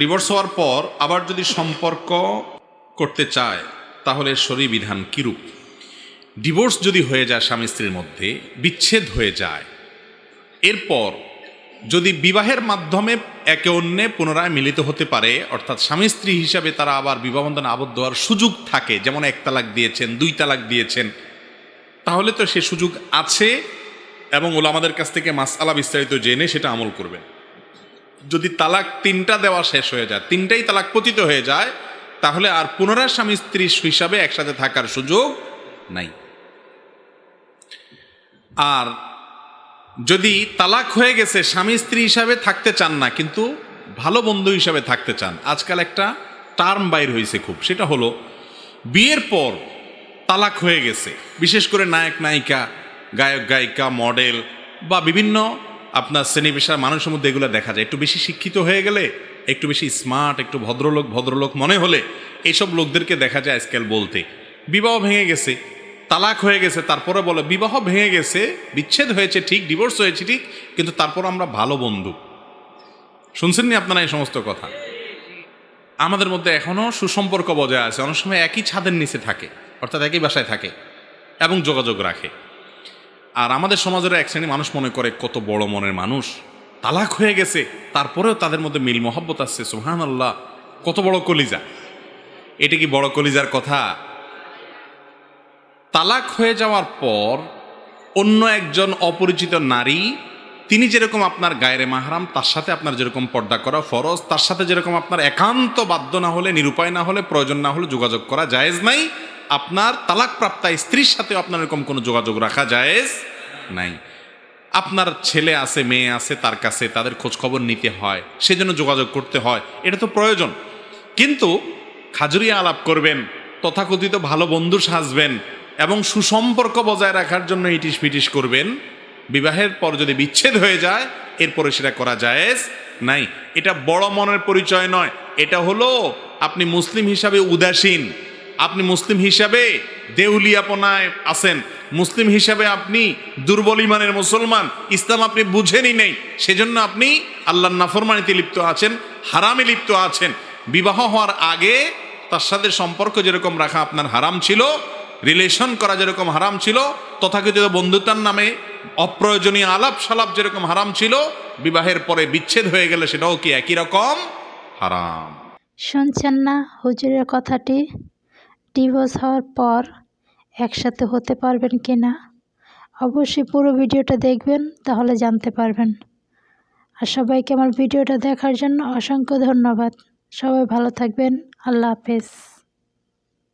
Divorce হওয়ার পর আবার যদি সম্পর্ক করতে চায়, তাহলে শরী বিধান কিরূপ? ডিভোর্স যদি হয়ে যায় স্বামী স্ত্রীর মধ্যে, বিচ্ছেদ হয়ে যায়, এরপর যদি বিবাহের মাধ্যমে একে অন্যে পুনরায় মিলিত হতে পারে, অর্থাৎ স্বামী স্ত্রী হিসাবে তারা আবার বিবাহ বন্ধনে আবদ্ধ হওয়ার সুযোগ থাকে, যেমন এক তালাক দিয়েছেন, দুই তালাক দিয়েছেন, তাহলে তো সে সুযোগ আছে এবং ওলা আমাদের কাছ থেকে মাসআলা বিস্তারিত জেনে সেটা আমল করবেন। যদি তালাক তিনটা দেওয়া শেষ হয়ে যায়, তিনটাই তালাক পতিত হয়ে যায়, তাহলে আর পুনরায় স্বামী স্ত্রী হিসাবে একসাথে থাকার সুযোগ নাই। আর যদি তালাক হয়ে গেছে, স্বামী স্ত্রী হিসাবে থাকতে চান না, কিন্তু ভালো বন্ধু হিসাবে থাকতে চান, আজকাল একটা টার্ম বাইর হয়েছে খুব, সেটা হলো বিয়ের পর তালাক হয়ে গেছে, বিশেষ করে নায়ক নায়িকা গায়ক গায়িকা মডেল বা বিভিন্ন আপনার শ্রেণি পেশার মানুষের মধ্যে এগুলো দেখা যায়। একটু বেশি শিক্ষিত হয়ে গেলে, একটু বেশি স্মার্ট একটু ভদ্রলোক ভদ্রলোক মনে হলে এইসব লোকদেরকে দেখা যায় আজকাল বলতে। বিবাহ ভেঙে গেছে, তালাক হয়ে গেছে, তারপরে বলে, বিবাহ ভেঙে গেছে, বিচ্ছেদ হয়েছে, ঠিক ডিভোর্স হয়েছে, ঠিক, কিন্তু তারপর আমরা ভালো বন্ধু। শুনছেননি আপনারা এই সমস্ত কথা? আমাদের মধ্যে এখনও সুসম্পর্ক বজায় আছে, অনেক সময় একই ছাদের নিচে থাকে, অর্থাৎ একই বাসায় থাকে, এবং যোগাযোগ রাখে। আর আমাদের সমাজের এক শ্রেণি মানুষ মনে করে, কত বড় মনের মানুষ। তালাক হয়ে গেছে। তারপরেও তাদের মধ্যে মিল মহব্বত আসছে সুহান আল্লাহ কত বড় কলিজা। এটা কি বড় কলিজার কথা? তালাক হয়ে যাওয়ার পর অন্য একজন অপরিচিত নারী, তিনি যেরকম আপনার গায়ের মাহারাম, তার সাথে আপনার যেরকম পর্দা করা ফরজ, তার সাথে যেরকম আপনার একান্ত বাধ্য না হলে, নিরুপায় না হলে, প্রয়োজন না হলে যোগাযোগ করা জায়েজ নাই। আপনার তালাক প্রাপ্তা স্ত্রীর সাথে আপনার এরকম কোনো যোগাযোগ রাখা জায়েজ নাই। আপনার ছেলে আছে, মেয়ে আছে, তার কাছে তাদের খোঁজ খবর নিতে হয়, সেজন্য যোগাযোগ করতে হয়, এটা তো প্রয়োজন। কিন্তু খাজুরিয়া আলাপ করবেন, তথাকথিত ভালো বন্ধু সাজবেন এবং সুসম্পর্ক বজায় রাখার জন্য ইটিস পিটিস করবেন, বিবাহের পর যদি বিচ্ছেদ হয়ে যায়, এরপরে সেটা করা জায়েজ নাই। এটা বড় মনের পরিচয় নয়, এটা হলো আপনি মুসলিম হিসাবে উদাসীন। আপনি মুসলিম হিসাবে দেউলিয়াপনায় আছেন। মুসলিম হিসাবে আপনি দুর্বল ইমানের মুসলমান। ইসলাম আপনি বুঝেনই নেই। সেজন্য আপনি আল্লাহর নাফরমানিতে লিপ্ত আছেন, হারামে লিপ্ত আছেন। বিবাহ হওয়ার আগে তার সাথে সম্পর্ক যেরকম রাখা আপনার হারাম ছিল, রিলেশন করা যেরকম হারাম ছিল, তথাকথিত বন্ধুতার নামে অপ্রয়োজনীয় আলাপ সালাপ যেরকম হারাম ছিল, বিবাহের পরে বিচ্ছেদ হয়ে গেলে সেটাও কি একই রকম? হারাম। শুনছেন না হুজুরের কথাটি? ডিভোর্স হওয়ার পর একসাথে হতে পারবেন কি না, অবশ্যই পুরো ভিডিওটা দেখবেন, তাহলে জানতে পারবেন। আর সবাইকে আমার ভিডিওটা দেখার জন্য অসংখ্য ধন্যবাদ। সবাই ভালো থাকবেন। আল্লাহ হাফেজ।